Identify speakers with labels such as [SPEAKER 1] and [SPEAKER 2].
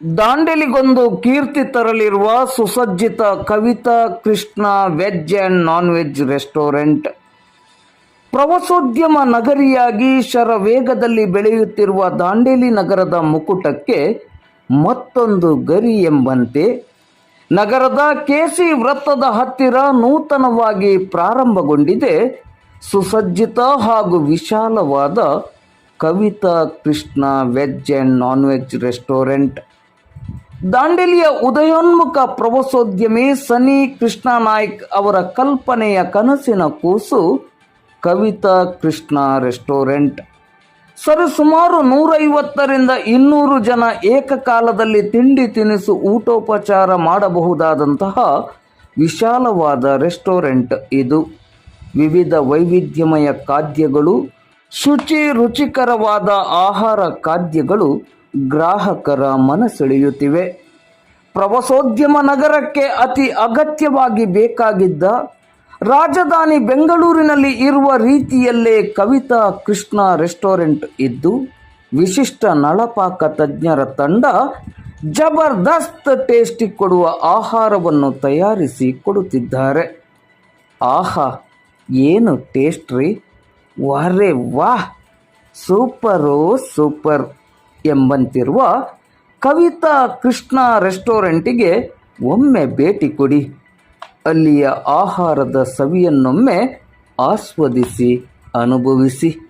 [SPEAKER 1] ದಾಂಡೇಲಿಗೊಂದು ಕೀರ್ತಿ ತರಲಿರುವ ಸುಸಜ್ಜಿತ Kavitha Krishna veg and non veg restaurant. ಪ್ರವಾಸೋದ್ಯಮ ನಗರಿಯಾಗಿ ಶರವೇಗದಲ್ಲಿ ಬೆಳೆಯುತ್ತಿರುವ ದಾಂಡೇಲಿ ನಗರದ ಮುಕುಟಕ್ಕೆ ಮತ್ತೊಂದು ಗರಿ ಎಂಬಂತೆ ನಗರದ ಕೆಸಿ ವೃತ್ತದ ಹತ್ತಿರ ನೂತನವಾಗಿ ಪ್ರಾರಂಭಗೊಂಡಿದೆ ಸುಸಜ್ಜಿತ ಹಾಗೂ ವಿಶಾಲವಾದ Kavitha Krishna veg and non veg restaurant. ದಾಂಡೇಲಿಯ ಉದಯೋನ್ಮುಖ ಪ್ರವಾಸೋದ್ಯಮಿ ಸನಿ ಕೃಷ್ಣ ನಾಯ್ಕ್ ಅವರ ಕಲ್ಪನೆಯ ಕನಸಿನ ಕೂಸು ಕವಿತಾ ಕೃಷ್ಣ ರೆಸ್ಟೋರೆಂಟ್. ಸರಿಸುಮಾರು ನೂರೈವತ್ತರಿಂದ ಇನ್ನೂರು ಜನ ಏಕಕಾಲದಲ್ಲಿ ತಿಂಡಿ ತಿನಿಸು ಊಟೋಪಚಾರ ಮಾಡಬಹುದಾದಂತಹ ವಿಶಾಲವಾದ ರೆಸ್ಟೋರೆಂಟ್ ಇದು. ವಿವಿಧ ವೈವಿಧ್ಯಮಯ ಖಾದ್ಯಗಳು, ಶುಚಿ ರುಚಿಕರವಾದ ಆಹಾರ ಖಾದ್ಯಗಳು ಗ್ರಾಹಕರ ಮನಸೆಳೆಯುತ್ತಿವೆ ಪ್ರವಾಸೋದ್ಯಮ ನಗರಕ್ಕೆ ಅತಿ ಅಗತ್ಯವಾಗಿ ಬೇಕಾಗಿದ್ದ ರಾಜಧಾನಿ ಬೆಂಗಳೂರಿನಲ್ಲಿ ಇರುವ ರೀತಿಯಲ್ಲೇ ಕವಿತಾ ಕೃಷ್ಣ ರೆಸ್ಟೋರೆಂಟ್ ಇದ್ದು, ವಿಶಿಷ್ಟ ನಳಪಾಕ ತಜ್ಞರ ತಂಡ ಜಬರ್ದಸ್ತ್ ಟೇಸ್ಟಿ ಕೊಡುವ ಆಹಾರವನ್ನು ತಯಾರಿಸಿ ಕೊಡುತ್ತಿದ್ದಾರೆ. ಆಹಾ, ಏನು ಟೇಸ್ಟ್ರಿ? ವರೆ ವಾರೆ ವಾಹ್! ಸೂಪರೋ ಸೂಪರ್! ಎಂಬಂತಿರುವ ಕವಿತಾ ಕೃಷ್ಣ ರೆಸ್ಟೋರೆಂಟಿಗೆ ಒಮ್ಮೆ ಭೇಟಿ ಕೊಡಿ. ಅಲ್ಲಿಯ ಆಹಾರದ ಸವಿಯನ್ನೊಮ್ಮೆ ಆಸ್ವಾದಿಸಿ ಅನುಭವಿಸಿ.